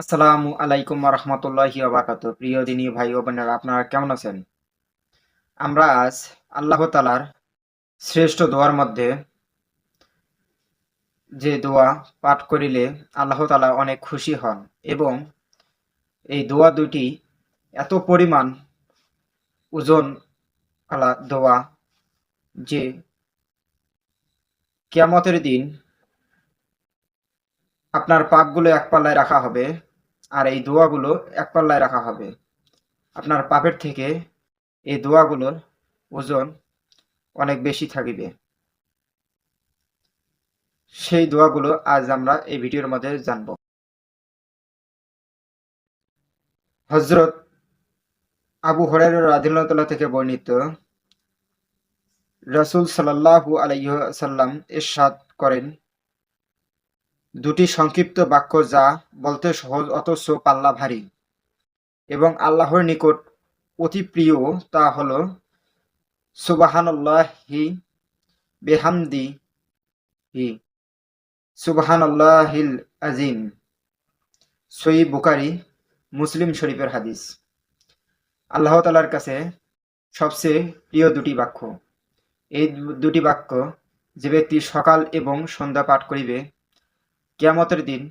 আসসালামু আলাইকুম রহমতুল্লাহি বারাকাত প্রিয় দিনী ভাই ও বোনেরা, আপনারা কেমন আছেন? আমরা আজ আল্লাহ তালার শ্রেষ্ঠ দোয়ার মধ্যে যে দোয়া পাঠ করিলে আল্লাহ তালা অনেক খুশি হন এবং এই দোয়া দুটি এত পরিমাণ ওজন আলা দোয়া যে কিয়ামতের দিন আপনার পাপগুলো এক পাল্লায় রাখা হবে। আর এই দোয়াগুলো এক পাল্লায় রাখা হবে। আপনার পাপের থেকে এই দোয়াগুলোর ওজন অনেক বেশি থাকিবে। সেই দোয়াগুলো আজ আমরা এই ভিডিওর মধ্যে জানব। হজরত আবু হরের রাদিল্লাহ থেকে বর্ণিত, রসুল সাল্লাহু আলাইসাল্লাম এরশাদ করেন দুটি সংক্ষিপ্ত বাক্য যা বলতে সহজ, অথচ পাল্লা ভারী। এবং আল্লাহর নিকট অতি প্রিয় তা হল, সুবাহানল্লাহি বেহামদি হি সুবাহানল্লাহিল আজিম সই বুকারি মুসলিম শরীফের হাদিস। আল্লাহ তালার কাছে সবচেয়ে প্রিয় দুটি বাক্য। এই দুটি বাক্য যে ব্যক্তি সকাল এবং সন্ধ্যা পাঠ করিবে কেয়ামতের দিন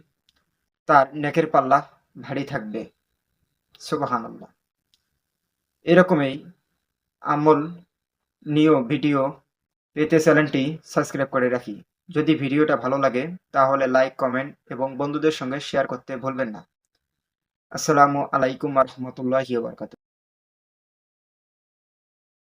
তার নেকের পাল্লা ভারী থাকবে। সুবাহান এরকমই আমল নিয় ভিডিও পেতে চ্যানেলটি সাবস্ক্রাইব করে রাখি। যদি ভিডিওটা ভালো লাগে, তাহলে লাইক, কমেন্ট এবং বন্ধুদের সঙ্গে শেয়ার করতে ভুলবেন না। আসসালামু আলাইকুম রহমতুল্লাহ বারকাত